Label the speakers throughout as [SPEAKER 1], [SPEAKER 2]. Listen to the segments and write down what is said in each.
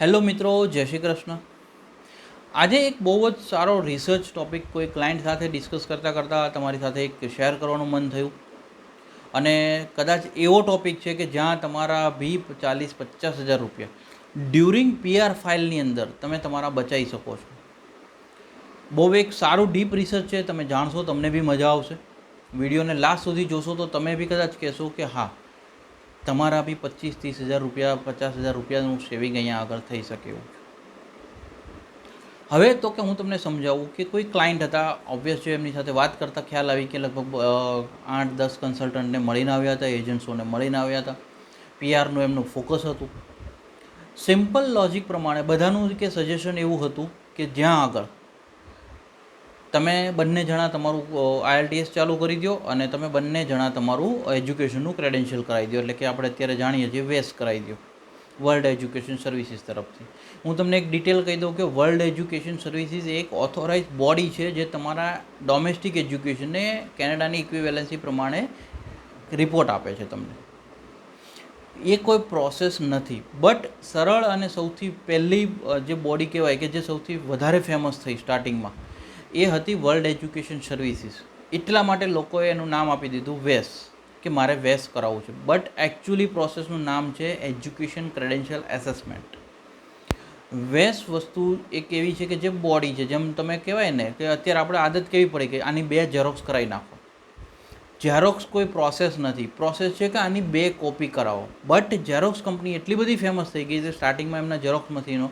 [SPEAKER 1] Hello મિત્રો, જય શ્રી કૃષ્ણ. આજે એક બહુ જ સારો રિસર્ચ ટૉપિક કોઈ ક્લાયન્ટ સાથે ડિસ્કસ કરતાં કરતાં તમારી સાથે એક શેર કરવાનું મન થયું. અને કદાચ એવો ટોપિક છે કે જ્યાં તમારા બી ચાલીસ, પચાસ હજાર રૂપિયા ડ્યુરિંગ પીઆર ફાઇલની અંદર તમે તમારા બચાવી શકો છો. બહુ એક સારું ડીપ રિસર્ચ છે, તમે જાણશો, તમને બી મજા આવશે. વિડીયોને લાસ્ટ સુધી જોશો તો તમે બી કદાચ કહેશો કે હા તમારા બી પચીસ, ત્રીસ હજાર રૂપિયા, પચાસ હજાર રૂપિયાનું સેવિંગ અહીંયા આગળ થઈ શકે એવું હવે તો કે હું તમને સમજાવું કે કોઈ ક્લાયન્ટ હતા ઓબ્વિયસ જો એમની સાથે વાત કરતાં ખ્યાલ આવી કે લગભગ આઠ, દસ કન્સલ્ટન્ટને મળીને આવ્યા હતા, એજન્ટ્સોને મળીને આવ્યા હતા. પીઆરનું એમનું ફોકસ હતું. સિમ્પલ લોજિક પ્રમાણે બધાનું કે સજેશન એવું હતું કે જ્યાં આગળ તમે બંને જણા તમારું આઈએલટીએસ ચાલુ કરી દો અને તમે બંને જણા તમારું એજ્યુકેશનનું ક્રેડેન્શિયલ કરાવી દો એટલે કે આપણે અત્યારે જાણીએ છીએ વેસ કરાવી દો વર્લ્ડ એજ્યુકેશન સર્વિસીસ તરફથી. હું તમને એક ડિટેલ કહી દઉં કે વર્લ્ડ એજ્યુકેશન સર્વિસીસ એક ઓથોરાઇઝ બોડી છે જે તમારા ડોમેસ્ટિક એજ્યુકેશનને કેનેડાની ઇક્વિવેલન્સી પ્રમાણે રિપોર્ટ આપે છે તમને. એ કોઈ પ્રોસેસ નથી. બટ સરળ અને સૌથી પહેલી જે બોડી કહેવાય કે જે સૌથી વધારે ફેમસ થઈ સ્ટાર્ટિંગમાં એ હતી વર્લ્ડ એજ્યુકેશન સર્વિસીસ એટલા માટે લોકોએ એનું નામ આપી દીધું વેસ, કે મારે વેસ કરાવવું છે. બટ એકચ્યુઅલી પ્રોસેસનું નામ છે એજ્યુકેશન ક્રેડેન્શિયલ એસેસમેન્ટ વેસ વસ્તુ એક એવી છે કે જે બોડી છે, જેમ તમે કહેવાય ને કે અત્યારે આપણે આદત કેવી પડી કે આની બે ઝેરોક્સ કરાવી નાખો. ઝેરોક્સ કોઈ પ્રોસેસ નથી. પ્રોસેસ છે કે આની બે કોપી કરાવો. બટ ઝેરોક્સ કંપની એટલી બધી ફેમસ થઈ ગઈ છે સ્ટાર્ટિંગમાં એમના ઝેરોક્સ મશીનો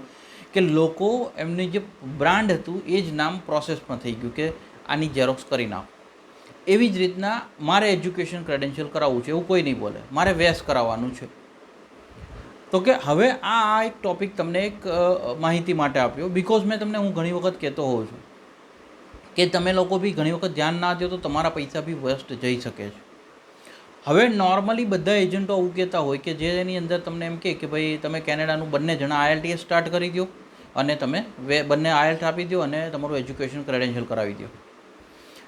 [SPEAKER 1] કે લોકો એમની જે બ્રાન્ડ હતું એ જ નામ પ્રોસેસમાં થઈ ગયું કે આની ઝેરોક્સ કરી નાખો. એવી જ રીતના મારે એજ્યુકેશન ક્રેડેન્શિયલ કરાવવું છે, એવું કોઈ નહીં બોલે. મારે વેસ કરાવવાનું છે. તો કે હવે આ આ એક ટોપિક તમને એક માહિતી માટે આપ્યો બિકોઝ મેં તમને હું ઘણી વખત કહેતો હોઉં છું કે તમે લોકો બી ઘણી વખત ધ્યાન ના દો તો તમારા પૈસા બી વેસ્ટ જઈ શકે છે. હવે નોર્મલી બધા એજન્ટો આવું કહેતા હોય કે જેની અંદર તમને એમ કે ભાઈ તમે કેનેડાનું બંને જણા આઈએલટીએસ સ્ટાર્ટ કરી દો અને તમે વે બંને આયલ્ટ આપી દો અને તમારું એજ્યુકેશન ક્રેડેન્શિયલ કરાવી દો.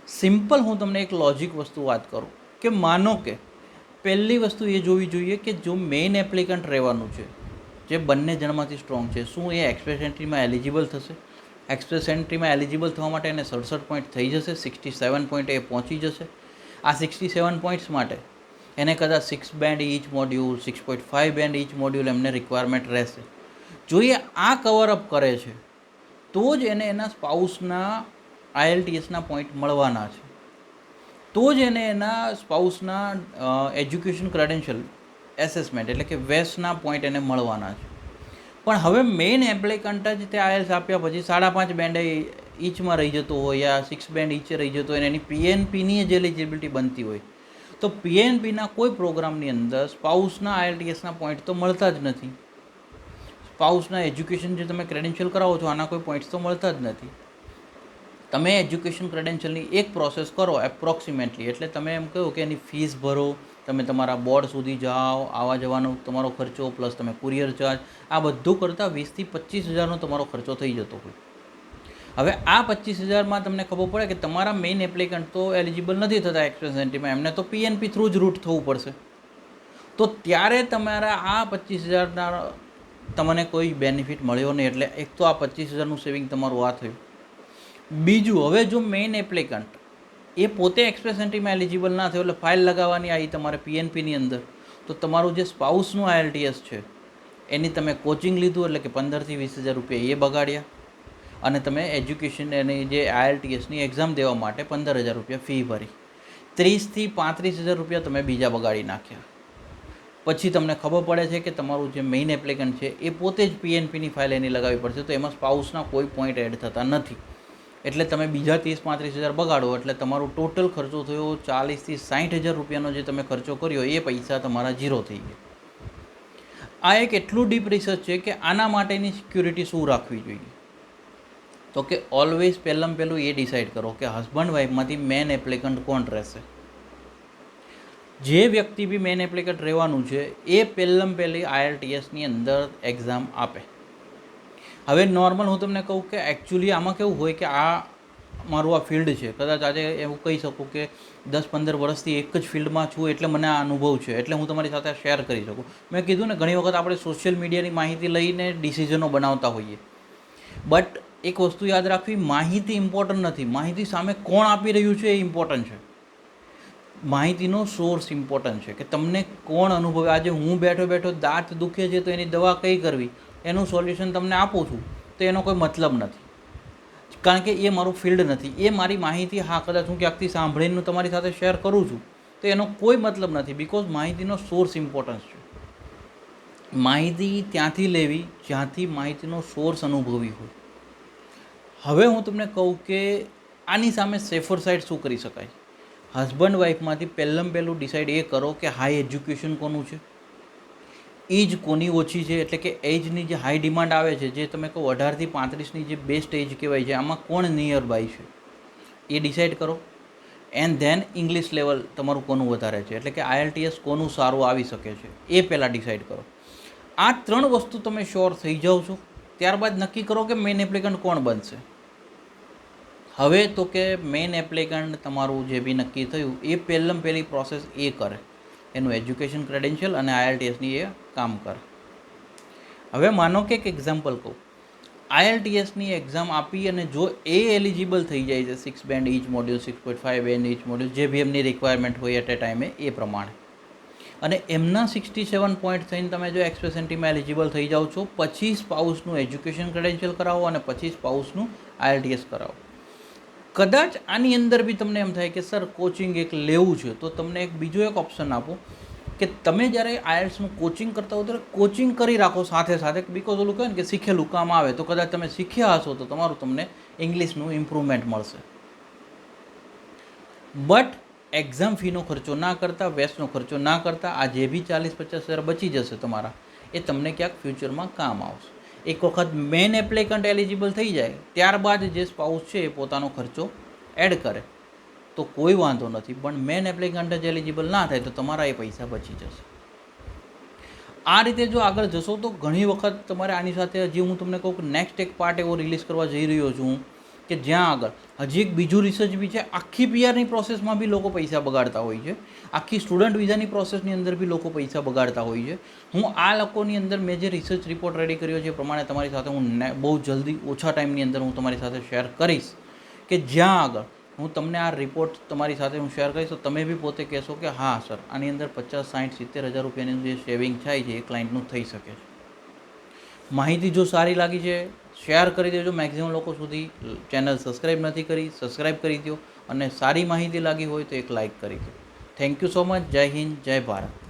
[SPEAKER 1] સિમ્પલ હું તમને એક લોજિક વસ્તુ વાત કરું કે માનો કે પહેલી વસ્તુ એ જોવી જોઈએ કે જો મેઇન એપ્લિકન્ટ રહેવાનું છે, જે બંને જણમાંથી સ્ટ્રોંગ છે, શું એ એક્સપ્રેસ એન્ટ્રીમાં એલિજિબલ થશે? એક્સપ્રેસ એન્ટ્રીમાં એલિજિબલ થવા માટે એને સડસઠ પોઈન્ટ થઈ જશે, સિક્સટી સેવન પોઈન્ટ એ પહોંચી જશે. આ સિક્સટી સેવન પોઈન્ટ્સ માટે એને કદાચ six band each module, six point five band each module એમને રિક્વાયરમેન્ટ રહેશે. જો એ આ કવરઅપ કરે છે, તો જ એને એના સ્પાઉસના આઈએલટીએસના પોઈન્ટ મળવાના છે. તો જ એને એના સ્પાઉસના એજ્યુકેશન ક્રેડેન્શિયલ એસેસમેન્ટ એટલે કે વેસના પોઈન્ટ એને મળવાના છે. પણ હવે મેઇન એપ્લિકન્ટ જ તે આઈએલ્સ આપ્યા પછી સાડા પાંચ બેન્ડ ઈચમાં રહી જતો હોય યા સિક્સ બેન્ડ ઈચે રહી જતો હોય એની પીએનપીની જ એલિજિબિલિટી બનતી હોય, તો પીએનપીના કોઈ પ્રોગ્રામની અંદર સ્પાઉસના આઈએલટીએસના પોઈન્ટ તો મળતા જ નથી. સ્પાઉસના એજ્યુકેશન જે તમે ક્રેડેન્શિયલ કરાવો છો, આના કોઈ પોઈન્ટ્સ તો મળતા જ નથી. તમે એજ્યુકેશન ક્રેડેન્શિયલની એક પ્રોસેસ કરો એપ્રોક્સિમેટલી એટલે તમે એમ કહો કે એની ફીસ ભરો, તમે તમારા બોર્ડ સુધી જાઓ આવવા જવાનો તમારો ખર્ચો પ્લસ તમે કુરિયર ચાર્જ આ બધું કરતાં વીસથી પચીસ હજારનો તમારો ખર્ચો થઈ જતો હોય. હવે આ પચીસ હજારમાં તમને ખબર પડે કે તમારા મેઇન એપ્લિકન્ટ તો એલિજિબલ નથી થતા એક્સપ્રેસ એન્ટ્રીમાં એમને તો પીએનપી થ્રુ જ રૂટ થવું પડશે. તો ત્યારે તમારા આ પચીસ હજારના તમને કોઈ બેનિફિટ મળ્યો નહીં, એટલે એક તો આ પચીસ હજારનું સેવિંગ તમારું આ થયું. બીજું, હવે જો મેઇન એપ્લિકન્ટ એ પોતે એક્સપ્રેસ એન્ટ્રીમાં એલિજિબલ ના થયો, એટલે ફાઇલ લગાવવાની આવી તમારે પીએનપીની અંદર. તો તમારું જે સ્પાઉસનું આઈએલટીએસ છે, એની તમે કોચિંગ લીધું, એટલે કે પંદરથી વીસ હજાર રૂપિયા એ બગાડ્યા. અને તમે એજ્યુકેશન એની જે આઈએલટીએસની એક્ઝામ દેવા માટે પંદર હજાર રૂપિયા ફી ભરી. ત્રીસથી પાંત્રીસ હજાર રૂપિયા તમે બીજા બગાડી નાખ્યા. પછી તમને ખબર પડે છે કે તમારું જે મેઇન એપ્લિકન્ટ છે, એ પોતે જ પીએનપીની ફાઇલ એની લગાવવી પડશે. તો એમાં સ્પાઉસના કોઈ પોઈન્ટ એડ થતા નથી. એટલે તમે બીજા ત્રીસ પાંત્રીસ હજાર બગાડો, એટલે તમારો ટોટલ ખર્ચો થયો ચાલીસથી સાઠ હજાર રૂપિયાનો જે તમે ખર્ચો કર્યો, એ પૈસા તમારા ઝીરો થઈ ગયા. આ એક એટલું ડીપ રિસર્ચ છે કે આના માટેની સિક્યુરિટી શું રાખવી જોઈએ? તો કે ઓલવેઝ પહેલાં પહેલું એ ડિસાઇડ કરો કે હસબન્ડ વાઈફમાંથી મેન એપ્લિકન્ટ કોણ રહેશે? જે વ્યક્તિ બી મેન એપ્લિકન્ટ રહેવાનું છે, એ પહેલાં પહેલી આઈઆરટીએસની અંદર એક્ઝામ આપે. હવે નોર્મલ હું તમને કહું કે એકચ્યુઅલી આમાં કેવું હોય કે આ મારું આ ફિલ્ડ છે. કદાચ આજે એવું કહી શકું કે દસ પંદર વર્ષથી એક જ ફિલ્ડમાં છું એટલે મને આ અનુભવ છે. એટલે હું તમારી સાથે શેર કરી શકું. મેં કીધું ને, ઘણી વખત આપણે સોશિયલ મીડિયાની માહિતી લઈને ડિસિઝનો બનાવતા હોઈએ. બટ એક વસ્તુ યાદ રાખવી, માહિતી ઇમ્પોર્ટન્ટ નથી. માહિતી સામે કોણ આપી રહ્યું છે એ ઇમ્પોર્ટન્ટ છે. માહિતીનો સોર્સ ઇમ્પોર્ટન્ટ છે કે તમને કોણ અનુભવે? આજે હું બેઠો બેઠો દાંત દુખે છે તો એની દવા કઈ કરવી? એનું સોલ્યુશન તમને આપું છું, તો એનો કોઈ મતલબ નથી. કારણ કે એ મારું ફિલ્ડ નથી. એ મારી માહિતી હા, કદાચ હું ક્યાંકથી સાંભળીને તમારી સાથે શેર કરું છું, તો એનો કોઈ મતલબ નથી બિકોઝ માહિતીનો સોર્સ ઇમ્પોર્ટન્સ છે. માહિતી ત્યાંથી લેવી જ્યાંથી માહિતીનો સોર્સ અનુભવી હોય. હવે હું તમને કહું કે આની સામે સેફર સાઇડ શું કરી શકાય? હસબન્ડ વાઈફમાંથી પહેલાં પહેલું ડિસાઇડ એ કરો કે હાઈ એજ્યુકેશન કોનું છે? એજ કોની ઓછી છે? એટલે કે એજની જે હાઈ ડિમાન્ડ આવે છે, જે તમે કહો અઢારથી પાંત્રીસની જે બેસ્ટ એજ કહેવાય છે, આમાં કોણ નિયર બાય છે? એ ડિસાઇડ કરો. એન્ડ ધેન ઇંગ્લિશ લેવલ તમારું કોનું વધારે છે? એટલે કે આઈએલટીએસ કોનું સારું આવી શકે છે? એ પહેલાં ડિસાઇડ કરો. આ ત્રણ વસ્તુ તમે શ્યોર થઈ જાઓ છો. ત્યારબાદ નક્કી કરો કે મેઇન એપ્લિકન્ટ કોણ બનશે? હવે તો કે મેઇન એપ્લિકન્ટ તમારું જે બી નક્કી થયું, એ પહેલાં પહેલી પ્રોસેસ એ કરે. એનું એજ્યુકેશન ક્રેડેન્શિયલ અને આઈએલટીએસની એ કામ કરે. હવે માનો કે એક એક્ઝામ્પલ કહું. આઈએલટીએસની એક્ઝામ આપી અને જો એ એલિજિબલ થઈ જાય છે six band each module six point five band each module જે બી એમની રિક્વાયરમેન્ટ હોય એટ એ ટાઈમે એ પ્રમાણે. અને એમના સિક્સટી સેવન પોઈન્ટ થઈને તમે જો એક્સપ્રેસેન્ટીમાં એલિજિબલ થઈ જાઓ છો પછી સ્પાઉસનું એજ્યુકેશન ક્રેડેન્શિયલ કરાવો અને પછી સ્પાઉસનું આઈએલટીએસ કરાવો. કદાચ આની અંદર બી તમને એમ થાય કે, સર કોચિંગ એક લેવું છે. તો તમને એક બીજો એક ઓપ્શન આપું કે, તમે જ્યારે આયલ્સનું કોચિંગ કરતા હો, ત્યારે કોચિંગ કરી રાખો સાથે સાથે. બિકોઝ ઓલું કહે ને કે, શીખેલું કામ આવે. તો કદાચ તમે શીખ્યા હશો, તો તમારું તમને ઇંગ્લિશનું ઇમ્પ્રુવમેન્ટ મળશે. બટ એક્ઝામ ફીનો ખર્ચો ના કરતા વેસ્ટનો ખર્ચો ના કરતા, આ જે બી ચાલીસ પચાસ હજાર બચી જશે તમારા, એ તમને ક્યાંક ફ્યુચરમાં કામ આવશે. એક વખત મેન એપ્લિકન્ટ એલિજિબલ થઈ જાય, ત્યારબાદ જે સ્પાઉસ છે એ પોતાનો ખર્ચો એડ કરે. તો કોઈ વાંધો નથી, પણ મેન એપ્લિકન્ટ જ એલિજિબલ ના થાય તો તમારા એ પૈસા બચી જશે. આ રીતે જો આગળ જશો તો ઘણી વખત તમારે આની સાથે હજી હું તમને કહું કે નેક્સ્ટ એક પાર્ટ એવો રિલીઝ કરવા જઈ રહ્યો છું. કે જ્યાં આગળ. હજી એક બીજું રિસર્ચ બી છે, આખી પીઆરની પ્રોસેસમાં બી લોકો પૈસા બગાડતા હોય છે. આખી સ્ટુડન્ટ વિઝાની પ્રોસેસની અંદર બી લોકો પૈસા બગાડતા હોય છે. હું આ લોકોની અંદર મેં જે રિસર્ચ રિપોર્ટ રેડી કર્યો છે એ પ્રમાણે તમારી સાથે હું બહુ જલ્દી ઓછા ટાઈમની અંદર હું તમારી સાથે શેર કરીશ. કે જ્યાં આગળ. હું તમને આ રિપોર્ટ તમારી સાથે હું શેર કરીશ તો તમે બી પોતે કહેશો કે હા સર આની અંદર પચાસ સાઠ સિત્તેર હજાર રૂપિયાની જે સેવિંગ થાય છે એ ક્લાયન્ટનું થઈ શકે છે. માહિતી જો સારી લાગી છે શેર કરી દેજો. મેક્સિમમ લોકો સુધી ચેનલ સબસ્ક્રાઈબ નથી કરી સબસ્ક્રાઈબ કરી દો અને સારી માહિતી લાગી હોય તો એક લાઈક કરી દો થેન્ક યુ સો મચ જય હિન્દ, જય ભારત.